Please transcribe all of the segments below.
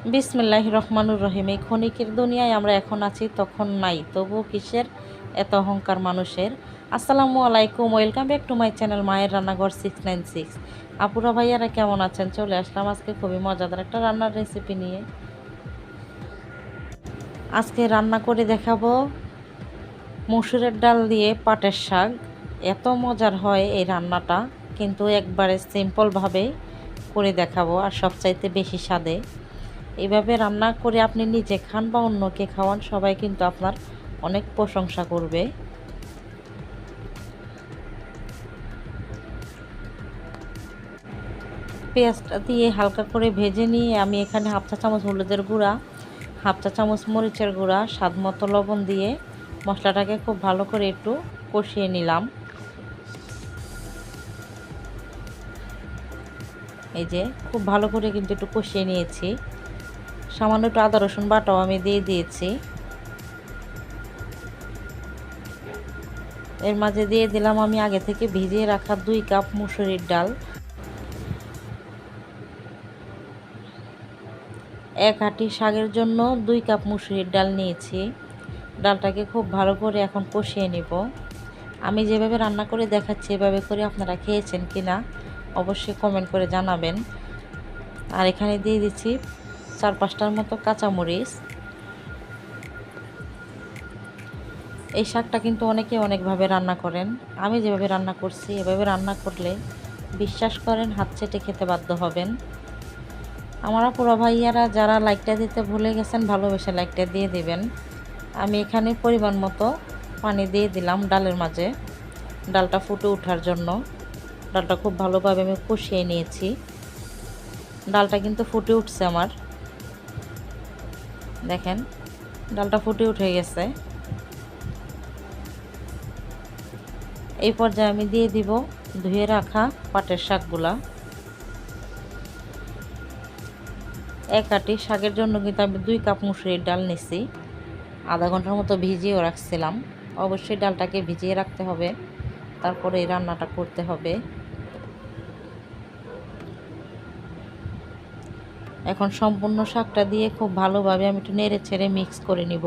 বিসমিল্লাহ রহমানুর রহিম। এই ক্ষণিকের দুনিয়ায় আমরা এখন আছি, তখন নাই। তবু কিসের? এত অহংকার মানুষের। আসসালামু আলাইকুম, welcome back to my channel মায়ের রান্নাঘর সিক্স নাইন সিক্স আপুরা ভাইয়ারা কেমন আছেন? চলে আসলাম আজকে খুবই মজাদার একটা রান্নার রেসিপি নিয়ে। আজকে রান্না করে দেখাবো মসুরের ডাল দিয়ে পাটের শাক। এত মজার হয় এই রান্নাটা, কিন্তু একবারে সিম্পলভাবে করে দেখাবো, আর সবচাইতে বেশি স্বাদে। এইভাবে রান্না করে আপনি নিজে খান বা অন্যকে খাওয়ান, সবাই কিন্তু আপনার অনেক প্রশংসা করবে। পেঁয়াজটা দিয়ে হালকা করে ভেজে নিয়ে আমি এখানে হাফ চা চামচ হলুদের গুঁড়া, হাফ চা চামচ মরিচের গুঁড়া, স্বাদ মতো লবণ দিয়ে মশলাটাকে খুব ভালো করে একটু কষিয়ে নিলাম। এই যে, খুব ভালো করে কিন্তু একটু কষিয়ে নিয়েছি। সামান্য একটু আদা, রসুন বাটাও আমি দিয়ে দিয়েছি। এর মাঝে দিয়ে দিলাম আমি আগে থেকে ভিজিয়ে রাখা দুই কাপ মুসুরির ডাল। এক আটি শাকের জন্য দুই কাপ মুসুরির ডাল নিয়েছি। ডালটাকে খুব ভালো করে এখন কষিয়ে নিব। আমি যেভাবে রান্না করে দেখাচ্ছি, এভাবে করে আপনারা খেয়েছেন কি না অবশ্যই কমেন্ট করে জানাবেন। আর এখানে দিয়ে দিচ্ছি চার পাঁচটার মতো কাঁচামরিচ। এই শাকটা কিন্তু অনেকে অনেকভাবে রান্না করেন। আমি যেভাবে রান্না করছি, এভাবে রান্না করলে বিশ্বাস করেন হাত চেটে খেতে বাধ্য হবেন। আমার পুরো ভাইয়ারা যারা লাইকটা দিতে ভুলে গেছেন, ভালোবেসে লাইকটা দিয়ে দিবেন। আমি এখানে পরিমাণ মতো পানি দিয়ে দিলাম ডালের মাঝে। ডালটা ফুটে ওঠার জন্য। ডালটা খুব ভালোভাবে আমি কষিয়ে নিয়েছি। ডালটা কিন্তু ফুটে উঠছে আমার। দেখেন, ডালটা ফুটে উঠে গেছে। এই পর্যায়ে আমি দিয়ে দিব ধুয়ে রাখা পাটের শাকগুলা। এক আটি শাকের জন্য কিন্তু আমি দুই কাপ মুসুরির ডাল নিছি। আধা ঘণ্টার মতো ভিজিয়েও রাখছিলাম। অবশ্যই ডালটাকে ভিজিয়ে রাখতে হবে। তারপরে এই রান্নাটা করতে হবে। এখন সম্পূর্ণ শাকটা দিয়ে খুব ভালোভাবে আমি একটু নেড়ে ছেড়ে মিক্স করে নিব।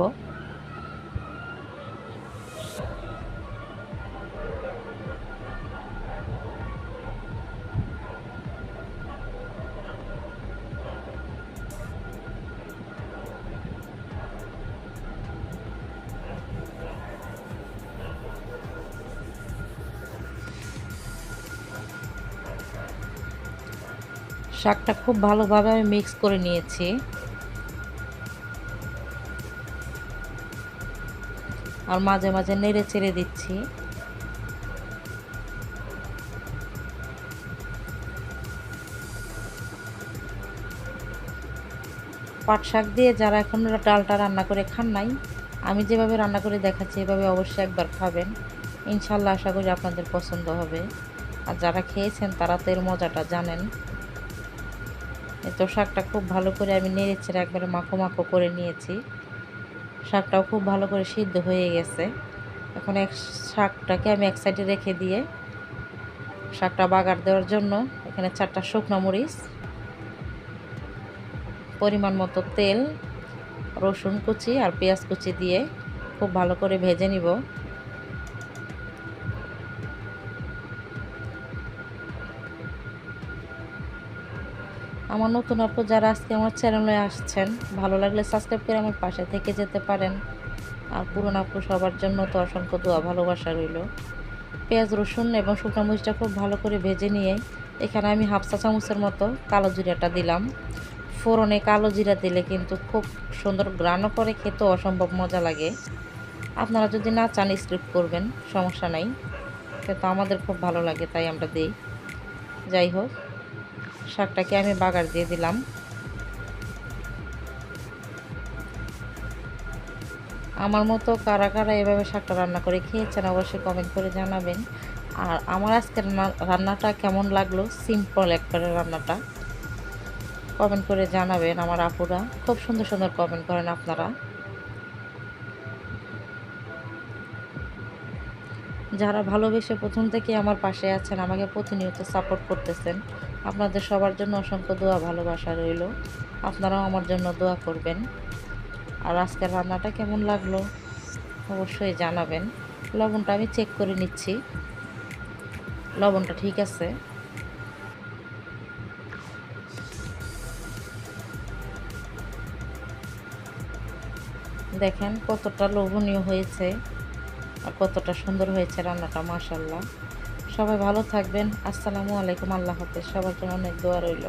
শাকটা খুব ভালোভাবে আমি মিক্স করে নিয়েছি। আর মাঝে মাঝে নেড়ে ছেড়ে দিচ্ছি। পাট শাক দিয়ে যারা এখন ডালটা রান্না করে খান নাই, আমি যেভাবে রান্না করে দেখাচ্ছি এভাবে অবশ্যই একবার খাবেন। ইনশাল্লাহ আশা করি আপনাদের পছন্দ হবে। আর যারা খেয়েছেন তারা তো এর মজাটা জানেন। তো শাকটা খুব ভালো করে আমি নেড়ে ছেড়ে একবারে মাখো মাখো করে নিয়েছি। শাকটাও খুব ভালো করে সিদ্ধ হয়ে গেছে। এখন এক শাকটাকে আমি এক সাইডে রেখে দিয়ে শাকটা বাগার দেওয়ার জন্য এখানে চারটা শুকনো মরিচ, পরিমাণ মতো তেল, রসুন কুচি আর পেঁয়াজ কুচি দিয়ে খুব ভালো করে ভেজে নিব। আমার নতুন আপু যারা আজকে আমার চ্যানেলে আসছেন, ভালো লাগলে সাবস্ক্রাইব করে আমার পাশে থেকে যেতে পারেন। আর পুরনো আপু সবার জন্য তো অসংখ্য দোয়া, ভালোবাসা রইল। পেঁয়াজ, রসুন এবং শুকনো মরিচটা খুব ভালো করে ভেজে নিয়ে এখানে আমি হাফ চা চামচের মতো কালো জিরাটা দিলাম। ফোড়নে কালো জিরা দিলে কিন্তু খুব সুন্দর গ্রানও করে, খেতেও অসম্ভব মজা লাগে। আপনারা যদি না চান স্ক্রিপ্ট করবেন, সমস্যা নাই। কিন্তু আমাদের খুব ভালো লাগে, তাই আমরা দিই। যাই হোক। শাকটাকে আমি বাগার দিয়ে দিলাম। আমার মতো কারা কারা এভাবে শাকটা রান্না করে খেয়েছেন অবশ্যই কমেন্ট করে জানাবেন। আর আমার আজকের রান্নাটা কেমন লাগল? সিম্পল একবারে রান্নাটা। কমেন্ট করে জানাবেন আমার আপুরা। খুব সুন্দর সুন্দর কমেন্ট করেন আপনারা। যারা ভালোবেসে প্রথম থেকে আমার পাশে আছেন, আমাকে প্রতিনিয়ত সাপোর্ট করতেছেন। আপনাদের সবার জন্য অসংখ্য দোয়া, ভালোবাসা রইল। আপনারাও আমার জন্য দোয়া করবেন। আর আজকের রান্নাটা কেমন লাগল অবশ্যই জানাবেন। লবণটা আমি চেক করে নিচ্ছি। লবণটা ঠিক আছে। দেখেন কতটা লোভনীয় হয়েছে আর কতটা সুন্দর হয়েছে রান্নাটা মাসাল্লাহ সবাই ভালো থাকবেন। আসসালামু আলাইকুম আল্লাহ হাফেজ। সবার জন্য অনেক দোয়া রইল।